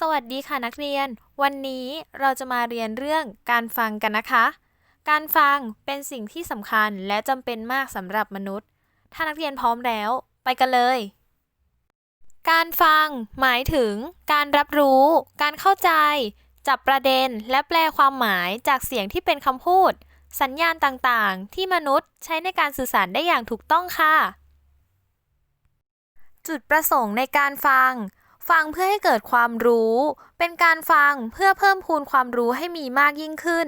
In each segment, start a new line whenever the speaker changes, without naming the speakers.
สวัสดีค่ะนักเรียน วันนี้เราจะมาเรียนเรื่องการฟังกันนะคะ การฟังเป็นสิ่งที่สำคัญและจำเป็นมากสำหรับมนุษย์ ถ้านักเรียนพร้อมแล้ว ไปกันเลย การฟัง หมายถึง การรับรู้ การเข้าใจ จับประเด็นและแปลความหมายจากเสียงที่เป็นคำพูด สัญญาณต่างๆ ที่มนุษย์ใช้ในการสื่อสารได้อย่างถูกต้องค่ะ จุดประสงค์ในการฟัง ฟังเพื่อให้เกิดความรู้ เป็นการฟังเพื่อเพิ่มพูนความรู้ให้มีมากยิ่งขึ้น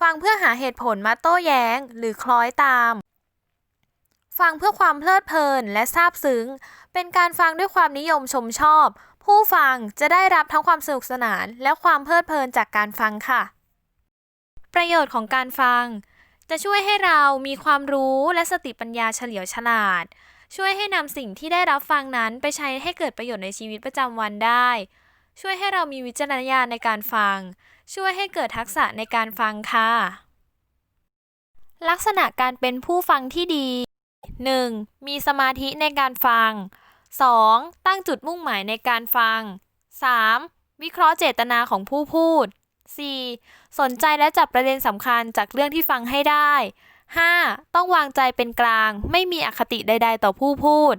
ฟังเพื่อหาเหตุผลมาโต้แย้งหรือคล้อยตาม ฟังเพื่อความเพลิดเพลินและซาบซึ้ง เป็นการฟังด้วยความนิยมชมชอบ ผู้ฟังจะได้รับทั้งความสนุกสนาน และความเพลิดเพลินจากการฟังค่ะ ประโยชน์ของการฟัง จะช่วยให้เรามีความรู้และสติปัญญาเฉลียวฉลาด ช่วยให้นำสิ่งที่ได้รับฟังนั้นไปใช้ให้เกิดประโยชน์ในชีวิตประจำวันได้ ช่วยให้เรามีวิจารณญาณในการฟัง ช่วยให้เกิดทักษะในการฟังค่ะ ลักษณะการเป็นผู้ฟังที่ดี 1. มีสมาธิในการฟัง 2. ตั้งจุดมุ่งหมายในการฟัง 3. วิเคราะห์เจตนาของผู้พูด 4. สนใจและจับประเด็นสำคัญจากเรื่องที่ฟังให้ได้ 5. ต้องวางใจเป็นกลาง ไม่มีอคติใด ๆ ต่อผู้พูด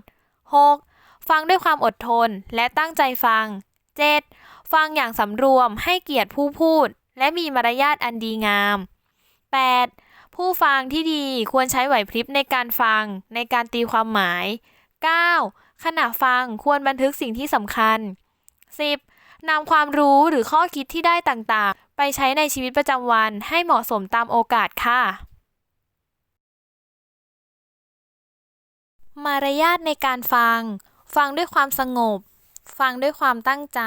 6. ฟังด้วยความอดทนและตั้งใจฟัง 7. ฟังอย่างสำรวมให้เกียรติผู้พูด และมีมารยาทอันดีงาม 8. ผู้ฟังที่ดีควรใช้ไหวพริบในการฟัง ในการตีความหมาย 9. ขณะฟังควรบันทึกสิ่งที่สำคัญ 10. นำความรู้หรือข้อคิดที่ได้ต่างๆ ไปใช้ในชีวิตประจำวันให้เหมาะสมตามโอกาสค่ะ มารยาทในการฟัง ฟังด้วยความสงบ ฟังด้วยความตั้งใจ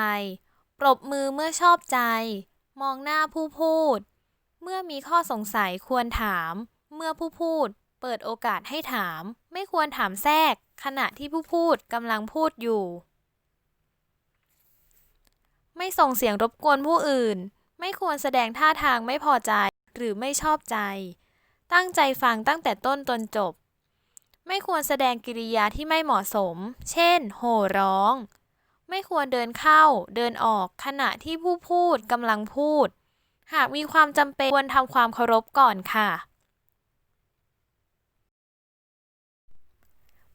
ปรบมือเมื่อชอบใจ มองหน้าผู้พูด เมื่อมีข้อสงสัยควรถาม เมื่อผู้พูด เปิดโอกาสให้ถาม ไม่ควรถามแทรก ขณะที่ผู้พูดกำลังพูดอยู่ ไม่ส่งเสียงรบกวนผู้อื่น ไม่ควรแสดงท่าทางไม่พอใจหรือไม่ชอบใจ ตั้งใจฟังตั้งแต่ต้นจนจบ ไม่ควรแสดงกิริยาที่ไม่เหมาะสม เช่น โห่ร้อง ไม่ควรเดินเข้า เดินออกขณะที่ผู้พูดกำลังพูด หากมีความจำเป็นควรทำความเคารพก่อนค่ะ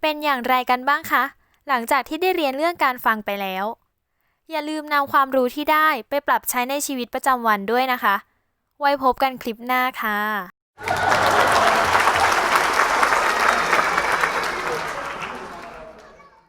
เป็นอย่างไรกันบ้างคะ หลังจากที่ได้เรียนเรื่องการฟังไปแล้ว อย่าลืมนำความรู้ที่ได้ไปปรับใช้ในชีวิตประจำวันด้วยนะคะ ไว้พบกันคลิปหน้าค่ะ